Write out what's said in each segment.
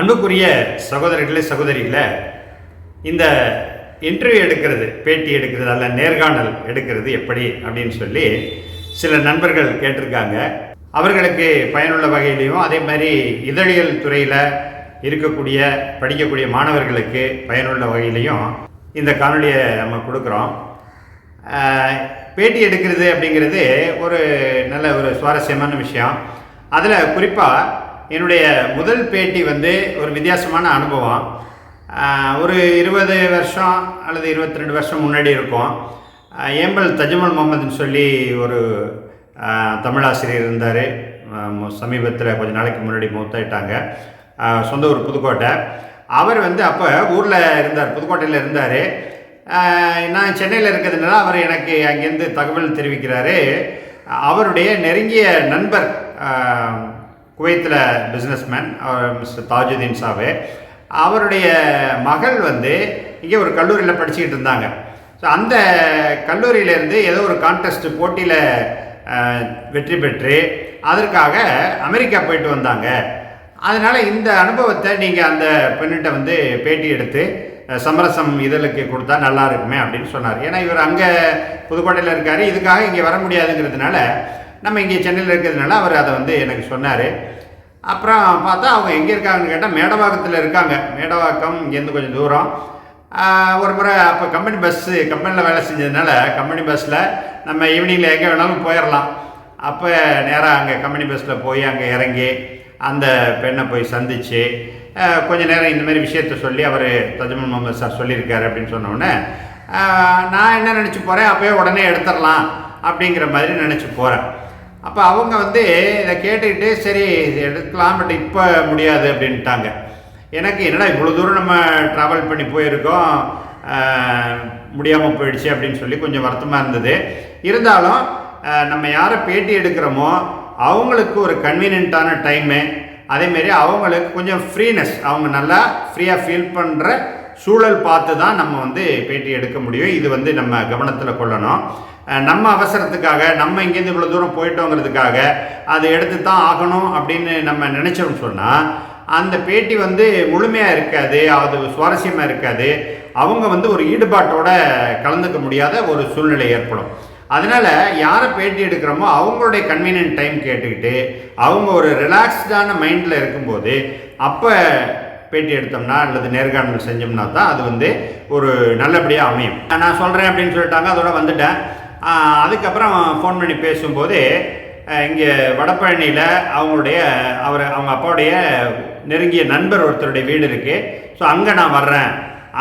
அன்புக்குரிய சகோதரர்களே சகோதரிகளே இந்த இன்டர்வியூ எடுக்கிறது பேட்டி எடுக்கிறது அல்ல நேர்காணல் எடுக்கிறது எப்படி அப்படின்னு சொல்லி சில நண்பர்கள் கேட்டிருக்காங்க. அவர்களுக்கு பயனுள்ள வகையிலையும் அதே மாதிரி இதழியல் துறையில் இருக்கக்கூடிய படிக்கக்கூடிய மாணவர்களுக்கு பயனுள்ள வகையிலையும் இந்த காணொலியை நம்ம கொடுக்குறோம். பேட்டி எடுக்கிறது அப்படிங்கிறது ஒரு நல்ல ஒரு சுவாரஸ்யமான விஷயம். அதில் குறிப்பாக என்னுடைய முதல் பேட்டி வந்து ஒரு வித்தியாசமான அனுபவம். ஒரு இருபது வருஷம் அல்லது இருபத்தி ரெண்டு வருஷம் முன்னாடி இருக்கும். ஏம்பல் தஜ்மல் முகமதுன்னு சொல்லி ஒரு தமிழாசிரியர் இருந்தார். சமீபத்தில் கொஞ்ச நாளைக்கு முன்னாடி மூத்தாயிட்டாங்க. சொந்த ஊர் புதுக்கோட்டை. அவர் வந்து அப்போ ஊரில் இருந்தார் புதுக்கோட்டையில் இருந்தார். நான் சென்னையில் இருக்கிறதுனால அவர் எனக்கு அங்கேருந்து தகவல் தெரிவிக்கிறாரு. அவருடைய நெருங்கிய நண்பர் குவைத்தில் பிஸ்னஸ்மேன் மிஸ்டர் தாஜுதீன் சாவு. அவருடைய மகள் வந்து இங்கே ஒரு கல்லூரியில் படிச்சுக்கிட்டு இருந்தாங்க. ஸோ அந்த கல்லூரியிலேருந்து ஏதோ ஒரு கான்டெஸ்ட் போட்டியில் வெற்றி பெற்று அதற்காக அமெரிக்கா போயிட்டு வந்தாங்க. அதனால் இந்த அனுபவத்தை நீங்கள் அந்த பெண்ணிட்ட வந்து பேட்டி எடுத்து சமரசம் இதழுக்கு கொடுத்தா நல்லா இருக்குமே அப்படின்னு சொன்னார். ஏன்னா இவர் அங்கே புதுக்கோட்டையில் இருக்கார். இதுக்காக இங்கே வர முடியாதுங்கிறதுனால நம்ம இங்கே சென்னையில் இருக்கிறதுனால அவர் அதை வந்து எனக்கு சொன்னார். அப்புறம் பார்த்தா அவங்க எங்கே இருக்காங்கன்னு கேட்டால் மேடவாக்கத்தில் இருக்காங்க. மேடவாக்கம் இங்கேருந்து கொஞ்சம் தூரம். ஒரு முறை அப்போ கம்பெனி பஸ்ஸு கம்பெனியில் வேலை செஞ்சதுனால கம்பெனி பஸ்ஸில் நம்ம ஈவினிங்கில் எங்கே வேணாலும் போயிடலாம் அப்போ நேராக அங்கே கம்பெனி பஸ்ஸில் போய் அங்கே இறங்கி அந்த பெண்ணை போய் சந்தித்து கொஞ்சம் நேரம் இந்த மாதிரி விஷயத்த சொல்லி அவர் தஜ்மல் முகமது சார் சொல்லியிருக்காரு அப்படின்னு சொன்னோடனே நான் என்ன நினச்சி போகிறேன் அப்போயே உடனே எடுத்துடலாம் அப்படிங்கிற மாதிரி நினச்சி போகிறேன் அப்போ அவங்க வந்து இதை கேட்டுக்கிட்டு சரி இது எடுக்கலாம் பட் இப்போ முடியாது அப்படின்ட்டாங்க. எனக்கு என்னடா இவ்வளோ தூரம் நம்ம ட்ராவல் பண்ணி போயிருக்கோம் முடியாமல் போயிடுச்சு அப்படின்னு சொல்லி கொஞ்சம் வருத்தமாக இருந்தது. இருந்தாலும் நம்ம யாரை பேட்டி எடுக்கிறோமோ அவங்களுக்கு ஒரு கன்வீனியண்ட்டான டைமு அதேமாரி அவங்களுக்கு கொஞ்சம் ஃப்ரீனஸ் அவங்க நல்லா ஃப்ரீயாக ஃபீல் பண்ணுற சூழல் பார்த்து தான் நம்ம வந்து பேட்டி எடுக்க முடியும். இது வந்து நம்ம கவனத்தில் கொள்ளணும். நம்ம அவசரத்துக்காக நம்ம இங்கேருந்து இவ்வளோ தூரம் போயிட்டோங்கிறதுக்காக அதை எடுத்து தான் ஆகணும் அப்படின்னு நம்ம நினச்சோம்னு சொன்னால் அந்த பேட்டி வந்து முழுமையாக இருக்காது அது சுவாரஸ்யமாக இருக்காது. அவங்க வந்து ஒரு ஈடுபாட்டோட கலந்துக்க முடியாத ஒரு சூழ்நிலை ஏற்படும். அதனால் யாரை பேட்டி எடுக்கிறோமோ அவங்களுடைய கன்வீனியன்ட் டைம் கேட்டுக்கிட்டு அவங்க ஒரு ரிலாக்ஸ்டான மைண்டில் இருக்கும்போது அப்போ பேட்டி எடுத்தோம்னா அல்லது நேர்காணல் செஞ்சோம்னா தான் அது வந்து ஒரு நல்லபடியாக அமையும். நான் சொல்கிறேன் அப்படின்னு சொல்லிட்டாங்க அதோட வந்துட்டேன். அதுக்கப்புறம் ஃபோன் பண்ணி பேசும்போது இங்கே வடபழனியில் அவங்களுடைய அவர் அவங்க அப்பாவுடைய நெருங்கிய நண்பர் ஒருத்தருடைய வீடு இருக்குது ஸோ அங்கே நான் வர்றேன்.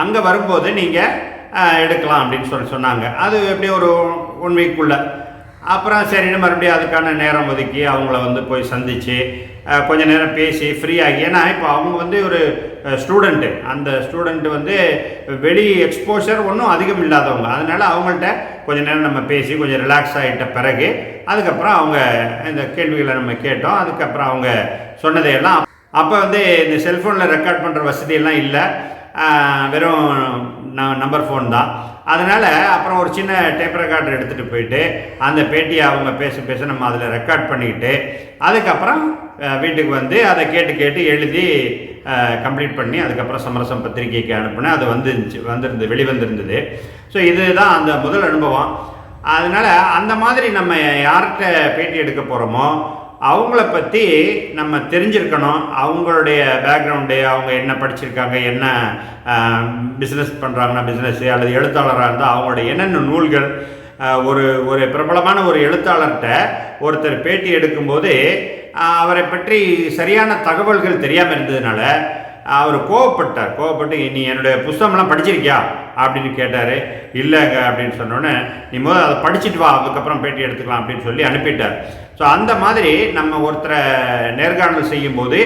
அங்கே வரும்போது நீங்கள் எடுக்கலாம் அப்படின்னு சொல்லி சொன்னாங்க. அது எப்படியும் ஒரு ஒன் வீக்குள்ளே அப்புறம் சரின்னு மறுபடியும் அதுக்கான நேரம் ஒதுக்கி அவங்கள வந்து போய் சந்தித்து கொஞ்ச நேரம் பேசி ஃப்ரீ ஆகி ஏன்னா இப்போ அவங்க வந்து ஒரு ஸ்டூடெண்ட்டு அந்த ஸ்டூடெண்ட்டு வந்து வெளி எக்ஸ்போஷர் ஒன்றும் அதிகம் இல்லாதவங்க. அதனால் அவங்கள்ட்ட கொஞ்ச நேரம் நம்ம பேசி கொஞ்சம் ரிலாக்ஸ் ஆகிட்ட பிறகு அதுக்கப்புறம் அவங்க இந்த கேள்விகளை நம்ம கேட்டோம். அதுக்கப்புறம் அவங்க சொன்னதையெல்லாம் அப்போ வந்து இந்த செல்ஃபோனில் ரெக்கார்ட் பண்ணுற வசதியெல்லாம் இல்லை. வெறும் நம்பர் ஃபோன் தான். அதனால் அப்புறம் ஒரு சின்ன டேப் ரெக்கார்டர் எடுத்துகிட்டு போயிட்டு அந்த பேட்டியை அவங்க பேச பேச நம்ம அதில் ரெக்கார்ட் பண்ணிக்கிட்டு அதுக்கப்புறம் வீட்டுக்கு வந்து அதை கேட்டு கேட்டு எழுதி கம்ப்ளீட் பண்ணி அதுக்கப்புறம் சமரசம் பத்திரிகைக்கு அனுப்புனேன். அது வந்துருந்துச்சு வந்திருந்து வெளிவந்திருந்தது. ஸோ இதுதான் அந்த முதல் அனுபவம். அதனால் அந்த மாதிரி நம்ம யார்கிட்ட பேட்டி எடுக்க போகிறோமோ அவங்கள பற்றி நம்ம தெரிஞ்சிருக்கணும். அவங்களுடைய பேக்ரவுண்டு அவங்க என்ன படிச்சிருக்காங்க என்ன பிஸ்னஸ் பண்ணுறாங்கன்னா பிஸ்னஸ்ஸு அல்லது எழுத்தாளராக இருந்தால் அவங்களுடைய என்னென்ன நூல்கள் ஒரு ஒரு பிரபலமான ஒரு எழுத்தாளர்கிட்ட ஒருத்தர் பேட்டி எடுக்கும்போது அவரை பற்றி சரியான தகவல்கள் தெரியாமல் இருந்ததுனால அவர் கோவப்பட்டார். கோவப்பட்டு நீ என்னுடைய புஸ்தகம்லாம் படிச்சிருக்கியா? அப்படின்னு கேட்டார். இல்லைங்க அப்படின்னு சொன்னோன்னே நீ முதல்ல அதை படிச்சுட்டு வா அதுக்கப்புறம் பேட்டி எடுத்துக்கலாம் அப்படின்னு சொல்லி அனுப்பிட்டார். ஸோ அந்த மாதிரி நம்ம ஒருத்தரை நேர்காணல் செய்யும்போது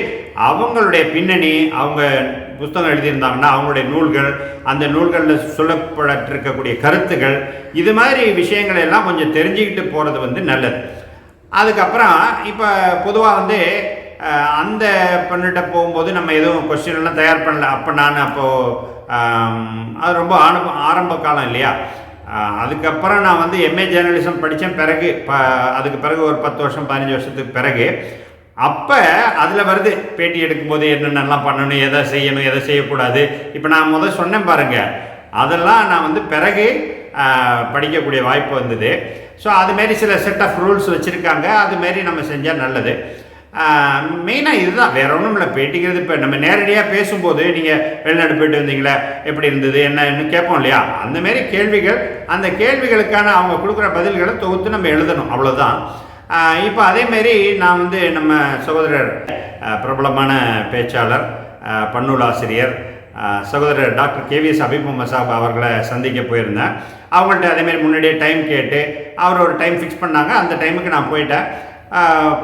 அவங்களுடைய பின்னணி அவங்க புஸ்தகம் எழுதியிருந்தாங்கன்னா அவங்களுடைய நூல்கள் அந்த நூல்களில் சொல்லப்பட்டிருக்கக்கூடிய கருத்துகள் இது மாதிரி விஷயங்களை எல்லாம் கொஞ்சம் தெரிஞ்சுக்கிட்டு போகிறது வந்து நல்லது. அதுக்கப்புறம் இப்போ பொதுவாக வந்து அந்த பண்ணிட்ட போகும்போது நம்ம எதுவும் கொஸ்டின் எல்லாம் தயார் பண்ணல. அப்போ நான் அப்போது அது ரொம்ப ஆரம்ப ஆரம்ப காலம் இல்லையா? அதுக்கப்புறம் நான் வந்து எம்ஏ ஜேர்னலிசம் படித்தேன் பிறகு ப அதுக்கு பிறகு ஒரு பத்து வருஷம் பதினஞ்சு வருஷத்துக்கு பிறகு அப்போ அதில் வருது பேட்டி எடுக்கும்போது என்னென்னலாம் பண்ணணும் எதை செய்யணும் எதை செய்யக்கூடாது. இப்போ நான் முதல் சொன்னேன் பாருங்கள் அதெல்லாம் நான் வந்து பிறகு படிக்கக்கூடிய வாய்ப்பு வந்தது. ஸோ அதுமாரி சில செட் ஆஃப் ரூல்ஸ் வச்சுருக்காங்க. அதுமாரி நம்ம செஞ்சால் நல்லது. மெயினாக இதுதான். வேற ஒன்றும் இல்லை. பேட்டிக்கிறது இப்போ நம்ம நேரடியாக பேசும்போது நீங்கள் வெளிநாடு போயிட்டு வந்தீங்களே எப்படி இருந்தது என்னன்னு கேட்போம் இல்லையா? அந்தமாரி கேள்விகள் அந்த கேள்விகளுக்கான அவங்க கொடுக்குற பதில்களை தொகுத்து நம்ம எழுதணும். அவ்வளோதான் இப்போ அதேமாரி நான் வந்து நம்ம சகோதரர் பிரபலமான பேச்சாளர் ஆஹ், பன்னூல் ஆசிரியர் சகோதரர் டாக்டர் கேவிஎஸ் அபிப் முகமது சாப் அவர்களை சந்திக்க போயிருந்தேன். அவங்கள்ட்ட அதேமாரி முன்னாடியே டைம் கேட்டு அவர் ஒரு டைம் ஃபிக்ஸ் பண்ணாங்க. அந்த டைமுக்கு நான் போயிட்டேன்.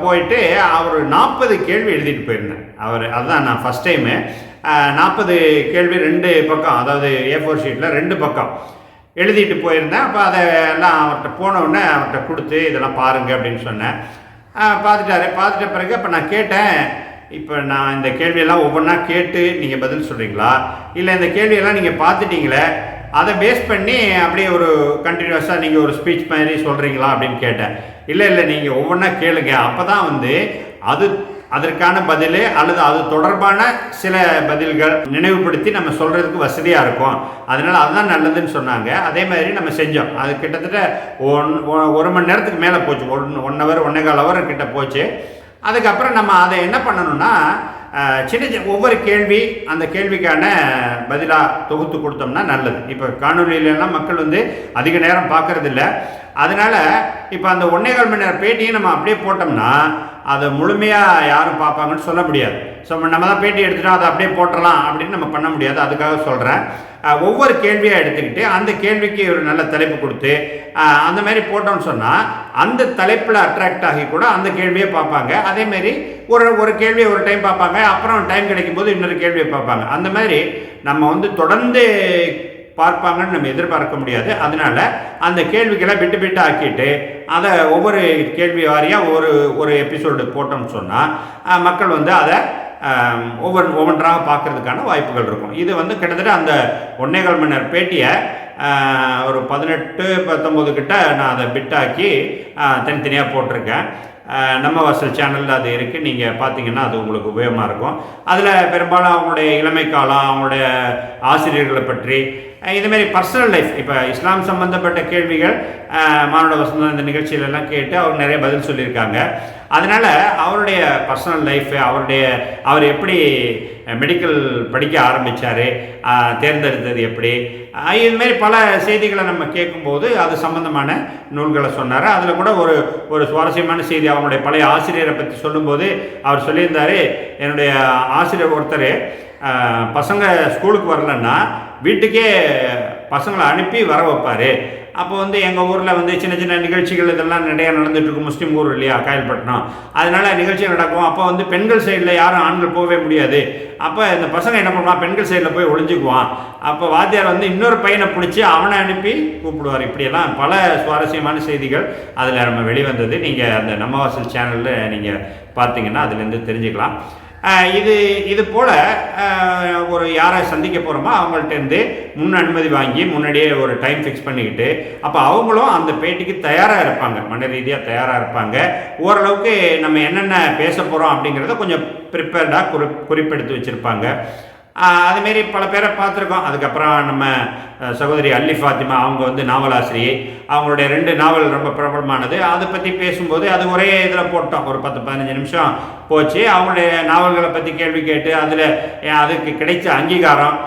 போயிட்டு அவர் நாற்பது கேள்வி எழுதிட்டு போயிருந்தேன் அவர் அதுதான் நான் ஃபஸ்ட் டைமு நாற்பது கேள்வி ரெண்டு பக்கம் அதாவது ஏ ஃபோர் ஷீட்டில் ரெண்டு பக்கம் எழுதிட்டு போயிருந்தேன். அப்போ அதை எல்லாம் அவர்கிட்ட போனவுடனே அவர்கிட்ட கொடுத்து இதெல்லாம் பாருங்கள் அப்படின்னு சொன்னேன். பார்த்துட்டாரு. பார்த்துட்ட பிறகு அப்போ நான் கேட்டேன் இப்போ நான் இந்த கேள்வியெல்லாம் ஒவ்வொன்றா கேட்டு நீங்கள் பதில் சொல்கிறீங்களா இல்லை இந்த கேள்வியெல்லாம் நீங்கள் பார்த்துட்டீங்களே அதை பேஸ் பண்ணி அப்படியே ஒரு கண்டினியூஸாக நீங்கள் ஒரு ஸ்பீச் மாதிரி சொல்கிறீங்களா அப்படின்னு கேட்டேன். இல்லை இல்லை நீங்கள் ஒவ்வொன்றா கேளுங்க. அப்போ தான் வந்து அது அதற்கான பதில் அல்லது அது தொடர்பான சில பதில்கள் நினைவுபடுத்தி நம்ம சொல்கிறதுக்கு வசதியாக இருக்கும். அதனால் அதுதான் நல்லதுன்னு சொன்னாங்க. அதே மாதிரி நம்ம செஞ்சோம். அது கிட்டத்தட்ட ஒன் ஒரு மணி நேரத்துக்கு மேலே போச்சு. ஒன் ஒன் ஹவர் ஒன்னே கால் ஹவர் கிட்ட போச்சு. அதுக்கப்புறம் நம்ம அதை என்ன பண்ணணும்னா சின்ன சின்ன ஒவ்வொரு கேள்வி அந்த கேள்விக்கான பதிலாக தொகுத்து கொடுத்தோம்னா நல்லது. இப்போ காணொலியிலலாம் மக்கள் வந்து அதிக நேரம் பார்க்கறதில்ல அதனால் இப்போ அந்த ஒன்னே கால் மணி நேரம் பேட்டியை நம்ம அப்படியே போட்டோம்னா அதை முழுமையாக யாரும் பார்ப்பாங்கன்னு சொல்ல முடியாது. ஸோ நம்ம தான் பேட்டி எடுத்துகிட்டோம் அதை அப்படியே போட்டுடலாம் அப்படின்னு நம்ம பண்ண முடியாது. அதுக்காக சொல்கிறேன் ஒவ்வொரு கேள்வியாக எடுத்துக்கிட்டு அந்த கேள்விக்கு ஒரு நல்ல தலைப்பு கொடுத்து அந்த மாதிரி போட்டோம்னு சொன்னால் அந்த தலைப்பில் அட்ராக்ட் ஆகி கூட அந்த கேள்வியை பார்ப்பாங்க. அதேமாரி ஒரு ஒரு கேள்வியை ஒரு டைம் பார்ப்பாங்க அப்புறம் டைம் கிடைக்கும் போது இன்னொரு கேள்வியை பார்ப்பாங்க. அந்த மாதிரி நம்ம வந்து தொடர்ந்து பார்ப்பாங்கன்னு நம்ம எதிர்பார்க்க முடியாது. அதனால அந்த கேள்விகளை விட்டு விட்டு ஆக்கிட்டு அதை ஒவ்வொரு கேள்வி வாரியாக ஒரு ஒரு எபிசோடு போட்டோம்னு சொன்னால் மக்கள் வந்து அதை ஒவ்வொரு ஒவ்வொன்றாக பார்க்கறதுக்கான வாய்ப்புகள் இருக்கும். இது வந்து கிட்டத்தட்ட அந்த ஒன்னேகால் மணி நேரம் பேட்டியை ஒரு பதினெட்டு பத்தொம்போது கிட்ட நான் அதை பிட்டாக்கி தனித்தனியாக போட்டிருக்கேன். நம்ம வசல் சேனலில் அது இருக்குது நீங்கள் பார்த்தீங்கன்னா அது உங்களுக்கு உபயோகமாக இருக்கும். அதில் பெரும்பாலும் அவங்களுடைய இளமை காலம் அவங்களுடைய ஆசிரியர்களை பற்றி இதுமாரி பர்சனல் லைஃப் இப்போ இஸ்லாம் சம்மந்தப்பட்ட கேள்விகள் ஆஹ், வசந்த வசந்தம் இந்த நிகழ்ச்சியிலெல்லாம் கேட்டு அவங்க நிறைய பதில் சொல்லியிருக்காங்க. அதனால் அவருடைய பர்சனல் லைஃபு அவருடைய அவர் எப்படி மெடிக்கல் படிக்க ஆரம்பித்தார் தேர்ந்தெடுத்தது எப்படி? இதுமாரி பல செய்திகளை நம்ம கேட்கும்போது அது சம்பந்தமான நூல்களை சொன்னார். அதில் கூட ஒரு ஒரு சுவாரஸ்யமான செய்தி அவனுடைய பழைய ஆசிரியரை பற்றி சொல்லும்போது அவர் சொல்லியிருந்தார் என்னுடைய ஆசிரியர் ஒருத்தர் பசங்க ஸ்கூலுக்கு வரலன்னா வீட்டுக்கே பசங்களை அனுப்பி வர வைப்பார். அப்போ வந்து எங்கள் ஊரில் வந்து சின்ன சின்ன நிகழ்ச்சிகள் இதெல்லாம் நிறையா நடந்துகிட்ருக்கும் முஸ்லீம் ஊர் இல்லையா காயல்பட்டினம். அதனால் நிகழ்ச்சி நடக்கும். அப்போ வந்து பெண்கள் சைடில் யாரும் ஆண்கள் போகவே முடியாது. அப்போ இந்த பசங்க என்ன பண்ணுவான்? பெண்கள் சைடில் போய் ஒளிஞ்சுக்குவான். அப்போ வாத்தியார் வந்து இன்னொரு பையனை பிடிச்சி அவனை அனுப்பி கூப்பிடுவார். இப்படியெல்லாம் பல சுவாரஸ்யமான செய்திகள் அதில் நம்ம வெளிவந்தது. நீங்கள் அந்த நம்ம வாசல் சேனலில் நீங்கள் பார்த்தீங்கன்னா அதுலேருந்து தெரிஞ்சுக்கலாம். இது இது போல் ஒரு யாரை சந்திக்க போகிறோமோ அவங்கள்ட்டேருந்து முன் அனுமதி வாங்கி முன்னாடியே ஒரு டைம் ஃபிக்ஸ் பண்ணிக்கிட்டு அப்போ அவங்களும் அந்த பேட்டிக்கு தயாராக இருப்பாங்க. மன ரீதியாக தயாராக இருப்பாங்க. ஓரளவுக்கு நம்ம என்னென்ன பேச போகிறோம் அப்படிங்கிறத கொஞ்சம் ப்ரிப்பேர்டாக குறி குறிப்பெடுத்து வச்சுருப்பாங்க. அதுமாரி பல பேரை பார்த்துருக்கோம். அதுக்கப்புறம் நம்ம சகோதரி அல்லி ஃபாத்திமா அவங்க வந்து நாவலாசிரியை. அவங்களுடைய ரெண்டு நாவல் ரொம்ப பிரபலமானது. அதை பற்றி பேசும்போது அது ஒரே இதில் போட்டோம். ஒரு பத்து பதினஞ்சு நிமிஷம் போச்சு. அவங்களுடைய நாவல்களை பற்றி கேள்வி கேட்டு அதில் அதுக்கு கிடைச்ச அங்கீகாரம்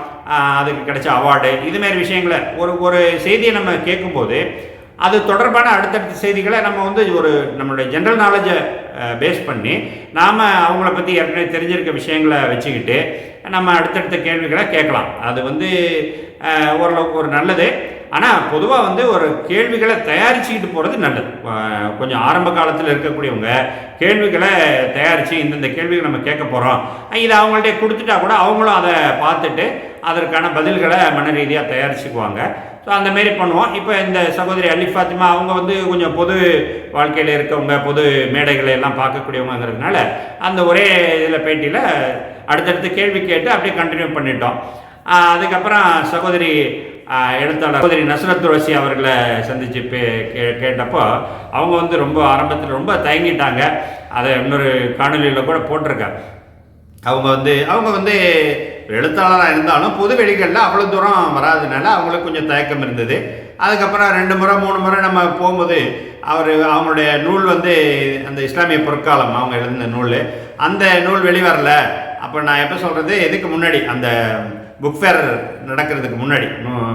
அதுக்கு கிடைச்ச அவார்டு இதுமாரி விஷயங்களை ஒரு ஒரு செய்தியை நம்ம கேட்கும்போது அது தொடர்பான அடுத்தடுத்த செய்திகளை நம்ம வந்து ஒரு நம்மளுடைய ஜென்ரல் நாலேஜை பேஸ் பண்ணி நாம் அவங்கள பற்றி ஏற்கனவே தெரிஞ்சிருக்க விஷயங்களை வச்சுக்கிட்டு நம்ம அடுத்தடுத்த கேள்விகளை கேட்கலாம். அது வந்து ஓரளவுக்கு ஒரு நல்லது. ஆனால் பொதுவாக வந்து ஒரு கேள்விகளை தயாரிச்சுக்கிட்டு போகிறது நல்லது. கொஞ்சம் ஆரம்ப காலத்தில் இருக்கக்கூடியவங்க கேள்விகளை தயாரித்து இந்தந்த கேள்விகள் நம்ம கேட்க போகிறோம் இதை அவங்கள்ட்ட கொடுத்துட்டா கூட அவங்களும் அதை பார்த்துட்டு அதற்கான பதில்களை மன ரீதியாக தயாரிச்சுக்குவாங்க. ஸோ அந்த மாரி பண்ணுவோம். இப்போ இந்த சகோதரி அலி ஃபாத்திமா அவங்க வந்து கொஞ்சம் பொது வாழ்க்கையில் இருக்கவங்க பொது மேடைகளை எல்லாம் பார்க்கக்கூடியவங்கிறதுனால அந்த ஒரே இதில் பேட்டியில் அடுத்தடுத்து கேள்வி கேட்டு அப்படியே கண்டினியூ பண்ணிட்டோம். அதுக்கப்புறம் சகோதரி எழுத்தாளர் சகோதரி நசரத் துளசி அவர்களை சந்தித்து பே கே கேட்டப்போ அவங்க வந்து ரொம்ப ஆரம்பத்தில் ரொம்ப தயங்கிட்டாங்க. அதை இன்னொரு காணொலியில் கூட போட்டிருக்கேன் அவங்க வந்து அவங்க வந்து எழுத்தாளராக இருந்தாலும் பொது வெளிகளில் அவ்வளோ தூரம் வராதனால அவங்களுக்கு கொஞ்சம் தயக்கம் இருந்தது. அதுக்கப்புறம் ரெண்டு முறை மூணு முறை நம்ம போகும்போது அவர் அவங்களுடைய நூல் வந்து அந்த இஸ்லாமிய பொற்காலம் அவங்க எழுதின நூல். அந்த நூல் வெளிவரல. அப்போ நான் எப்போ சொல்கிறது இதுக்கு முன்னாடி அந்த புக் ஃபேர் நடக்கிறதுக்கு முன்னாடி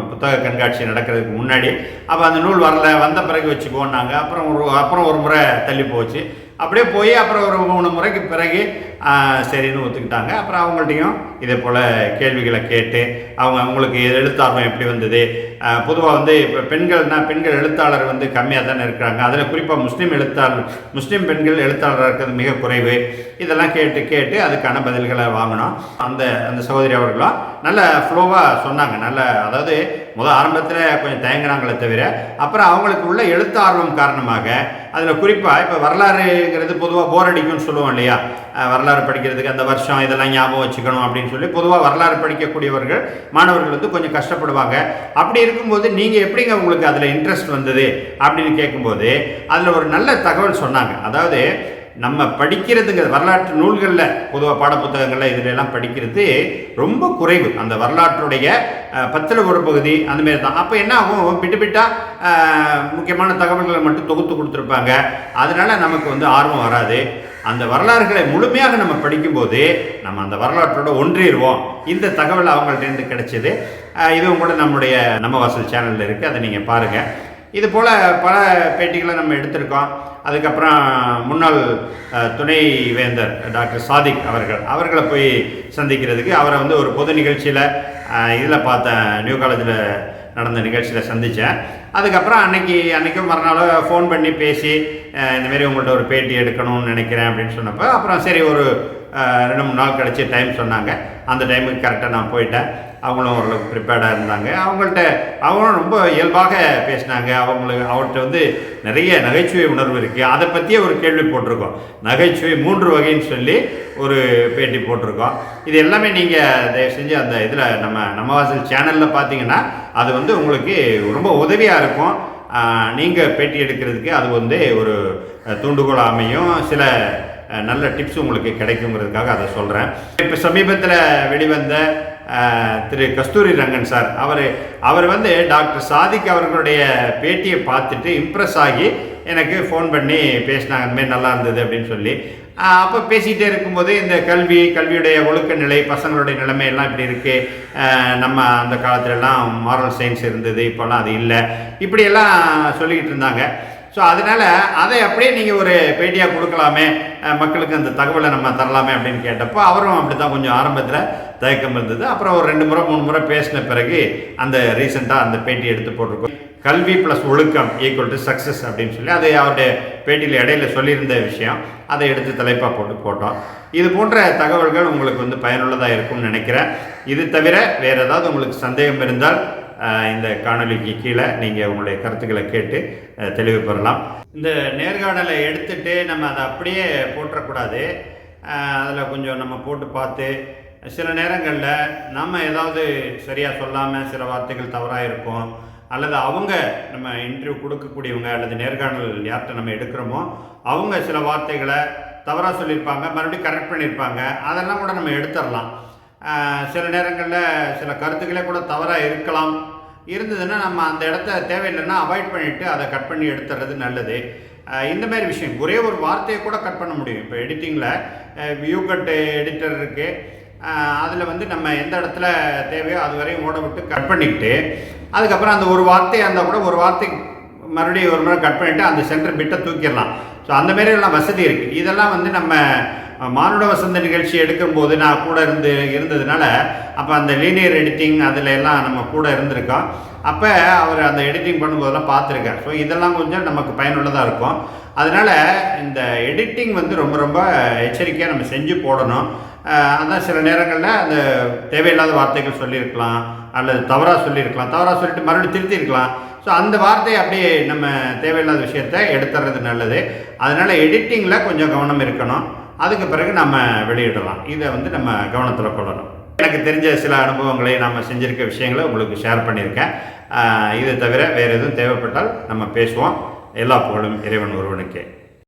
புத்தக கண்காட்சி நடக்கிறதுக்கு முன்னாடி. அப்போ அந்த நூல் வரல. வந்த பிறகு வச்சு போனாங்க அப்புறம் ஒரு அப்புறம் ஒரு முறை தள்ளி போச்சு. அப்படியே போய் அப்புறம் ஒரு மூணு முறைக்கு பிறகு சரின்னு ஒத்துக்கிட்டாங்க. அப்புறம் அவங்கள்ட்டையும் இதே போல் கேள்விகளை கேட்டு அவங்க அவங்களுக்கு எழுத்தார்வம் எப்படி வந்தது? பொதுவாக வந்து இப்போ பெண்கள்னா பெண்கள் எழுத்தாளர் வந்து கம்மியாக தானே இருக்கிறாங்க. அதில் குறிப்பாக முஸ்லீம் எழுத்தாளர் முஸ்லீம் பெண்கள் எழுத்தாளராக இருக்கிறது மிக குறைவு. இதெல்லாம் கேட்டு கேட்டு அதுக்கான பதில்களை வாங்கினோம். அந்த அந்த சகோதரி அவர்களும் நல்ல ஃப்ளோவாக சொன்னாங்க. நல்ல அதாவது முதல் ஆரம்பத்தில் கொஞ்சம் தயங்குறாங்களே தவிர அப்புறம் அவங்களுக்கு உள்ள எழுத்தார்வம் காரணமாக அதில் குறிப்பாக இப்போ வரலாறுங்கிறது பொதுவாக போர் அடிக்கும்னு சொல்லுவோம் இல்லையா? வரலாறு படிக்கிறதுக்கு அந்த வருஷம் இதெல்லாம் ஞாபகம் வச்சுக்கணும் அப்படின்னு சொல்லி பொதுவாக வரலாறு படிக்கக்கூடியவர்கள் மாணவர்கள் வந்து கொஞ்சம் கஷ்டப்படுவாங்க. அப்படி இருக்கும்போது நீங்கள் எப்படிங்க உங்களுக்கு அதில் இன்ட்ரெஸ்ட் வந்தது அப்படின்னு கேட்கும்போது அதில் ஒரு நல்ல தகவல் சொன்னாங்க. அதாவது நம்ம படிக்கிறதுங்க வரலாற்று நூல்களில் பொதுவாக பாடப்புத்தகங்களில் இதுல எல்லாம் படிக்கிறது ரொம்ப குறைவு. அந்த வரலாற்றுடைய பத்தில் ஒரு பகுதி அந்தமாரி தான். அப்போ என்ன ஆகும்? பிட்டு பிட்டாக முக்கியமான தகவல்களை மட்டும் தொகுத்து கொடுத்துருப்பாங்க. அதனால் நமக்கு வந்து ஆர்வம் வராது. அந்த வரலாறுகளை முழுமையாக நம்ம படிக்கும்போது நம்ம அந்த வரலாற்றோட ஒன்றிடுவோம். இந்த தகவல் அவங்கள்ட்டேருந்து கிடைச்சது. இதுவும் கூட நம்முடைய நம்ம வாசல் சேனலில் இருக்குது அதை நீங்கள் பாருங்கள் இது போல் பல பேட்டிகளை நம்ம எடுத்திருக்கோம். அதுக்கப்புறம் முன்னாள் துணை வேந்தர் டாக்டர் சாதிக் அவர்கள் அவர்களை போய் சந்திக்கிறதுக்கு அவரை வந்து ஒரு பொது நிகழ்ச்சியில் இதில் பார்த்தேன். நியூ காலேஜில் நடந்த நிகழ்ச்சியில் சந்தித்தேன் அதுக்கப்புறம் அன்னைக்கு அன்றைக்கும் மறுநாள் ஃபோன் பண்ணி பேசி இந்தமாரி உங்கள்கிட்ட ஒரு பேட்டி எடுக்கணும்னு நினைக்கிறேன் அப்படின்னு சொன்னப்போ அப்புறம் சரி ஒரு ரெண்டு மூணு நாள் கழிச்சு டைம் சொன்னாங்க. அந்த டைமுக்கு கரெக்டாக நான் போயிட்டேன். அவங்களும் ஓரளவுக்கு ப்ரிப்பேர்டாக இருந்தாங்க. அவங்கள்ட்ட அவங்களும் ரொம்ப இயல்பாக பேசினாங்க. அவங்களுக்கு அவர்கிட்ட வந்து நிறைய நகைச்சுவை உணர்வு இருக்குது அதை பற்றியே ஒரு கேள்வி போட்டிருக்கோம். நகைச்சுவை மூன்று வகைன்னு சொல்லி ஒரு பேட்டி போட்டிருக்கோம். இது எல்லாமே நீங்கள் தயவு செஞ்சு அந்த இதில் நம்ம நம்ம வாசல் சேனலில் பார்த்தீங்கன்னா அது வந்து உங்களுக்கு ரொம்ப உதவியாக இருக்கும். நீங்கள் பேட்டி எடுக்கிறதுக்கு அது வந்து ஒரு தூண்டுகோல் அமையும். சில நல்ல டிப்ஸ் உங்களுக்கு கிடைக்குங்கிறதுக்காக அதை சொல்கிறேன் இப்போ சமீபத்தில் வெளிவந்த திரு கஸ்தூரி ரங்கன் சார் அவர் அவர் வந்து டாக்டர் சாதிக் அவர்களுடைய பேட்டியை பார்த்துட்டு இம்ப்ரெஸ் ஆகி எனக்கு ஃபோன் பண்ணி பேசினாங்க. இந்தமாரி நல்லா இருந்தது அப்படின்னு சொல்லி. அப்போ பேசிகிட்டே இருக்கும்போது இந்த கல்வி கல்வியுடைய ஒழுக்க நிலை பசங்களுடைய நிலைமை எல்லாம் இப்படி இருக்குது நம்ம அந்த காலத்துலலாம் மாரல் சயின்ஸ் இருந்தது இப்போல்லாம் அது இல்லை. இப்படியெல்லாம் சொல்லிக்கிட்டு இருந்தாங்க. ஸோ அதனால் அதை அப்படியே நீங்கள் ஒரு பேட்டியாக கொடுக்கலாமே. மக்களுக்கு அந்த தகவலை நம்ம தரலாமே அப்படின்னு கேட்டப்போ அவரும் அப்படி தான் கொஞ்சம் ஆரம்பத்தில் தயக்கம் இருந்தது. அப்புறம் ஒரு ரெண்டு முறை மூணு முறை பேசின பிறகு அந்த ரீசெண்டாக அந்த பேட்டி எடுத்து போட்டிருக்கோம். கல்வி ப்ளஸ் ஒழுக்கம் ஈக்குவல் டு சக்ஸஸ் அப்படின்னு சொல்லி அதை அவருடைய பேட்டியில் இடையில சொல்லியிருந்த விஷயம். அதை எடுத்து தலைப்பாக போட்டு போட்டோம். இது போன்ற தகவல்கள் உங்களுக்கு வந்து பயனுள்ளதாக இருக்கும்னு நினைக்கிறேன். இது தவிர வேறு ஏதாவது உங்களுக்கு சந்தேகம் இருந்தால் இந்த காணொலிக்கு கீழே நீங்கள் உங்களுடைய கருத்துக்களை கேட்டு தெளிவு பெறலாம். இந்த நேர்காணலை எடுத்துட்டு நம்ம அதை அப்படியே போட்டுறக்கூடாது அதில் கொஞ்சம் நம்ம போட்டு பார்த்து சில நேரங்களில் நம்ம ஏதாவது சரியாக சொல்லாமல் சில வார்த்தைகள் தவறாக இருக்கும் அல்லது அவங்க நம்ம இன்டர்வியூ கொடுக்கக்கூடியவங்க அல்லது நேர்காணல் யார்கிட்ட நம்ம எடுக்கிறோமோ அவங்க சில வார்த்தைகளை தவறாக சொல்லியிருப்பாங்க மறுபடியும் கரெக்ட் பண்ணியிருப்பாங்க. அதெல்லாம் கூட நம்ம எடுத்துடலாம். சில நேரங்களில் சில கருத்துக்களே கூட தவறாக இருக்கலாம். இருந்ததுன்னா நம்ம அந்த இடத்த தேவையில்லைன்னா அவாய்ட் பண்ணிவிட்டு அதை கட் பண்ணி எடுத்துறது நல்லது. இந்த மாதிரி விஷயம். ஒரே ஒரு வார்த்தையை கூட கட் பண்ண முடியும். இப்போ எடிட்டிங்கில் வியூ கட் எடிட்டர் இருக்குது அதில் வந்து நம்ம எந்த இடத்துல தேவையோ அது வரையும் ஓட விட்டு கட் பண்ணிக்கிட்டு அதுக்கப்புறம் அந்த ஒரு வார்த்தை அந்த கூட ஒரு வார்த்தை மறுபடியும் ஒரு முறை கட் பண்ணிவிட்டு அந்த சென்டர் பிட்டை தூக்கிடலாம். ஸோ அந்த மாதிரியெல்லாம் வசதி இருக்குது இதெல்லாம் வந்து நம்ம மானுட வசந்த நிகழ்ச்சி எடுக்கும்போது நான் கூட இருந்து இருந்ததுனால அப்போ அந்த லீனியர் எடிட்டிங் அதில் எல்லாம் நம்ம கூட இருந்திருக்கோம். அப்போ அவர் அந்த எடிட்டிங் பண்ணும்போதெல்லாம் பார்த்துருக்கேன் ஸோ இதெல்லாம் கொஞ்சம் நமக்கு பயனுள்ளதாக இருக்கும். அதனால் இந்த எடிட்டிங் வந்து ரொம்ப ரொம்ப எச்சரிக்கையாக நம்ம செஞ்சு போடணும். அதான் சில நேரங்களில் அந்த தேவையில்லாத வார்த்தைகள் சொல்லியிருக்கலாம் அல்லது தவறாக சொல்லியிருக்கலாம். தவறாக சொல்லிட்டு மறுபடியும் திருத்தியிருக்கலாம். ஸோ அந்த வார்த்தையை அப்படியே நம்ம தேவையில்லாத விஷயத்த எடுத்துறது நல்லது. அதனால் எடிட்டிங்கில் கொஞ்சம் கவனம் இருக்கணும். அதுக்கு பிறகு நம்ம வெளியிடலாம். இதை வந்து நம்ம கவனத்தில் கொள்ளணும். எனக்கு தெரிஞ்ச சில அனுபவங்களை நம்ம செஞ்சுருக்க விஷயங்களை உங்களுக்கு ஷேர் பண்ணியிருக்கேன். இதை இது தவிர வேறு எதுவும் தேவைப்பட்டால் நம்ம பேசுவோம். எல்லா புகழும் இறைவன் ஒருவனுக்கே.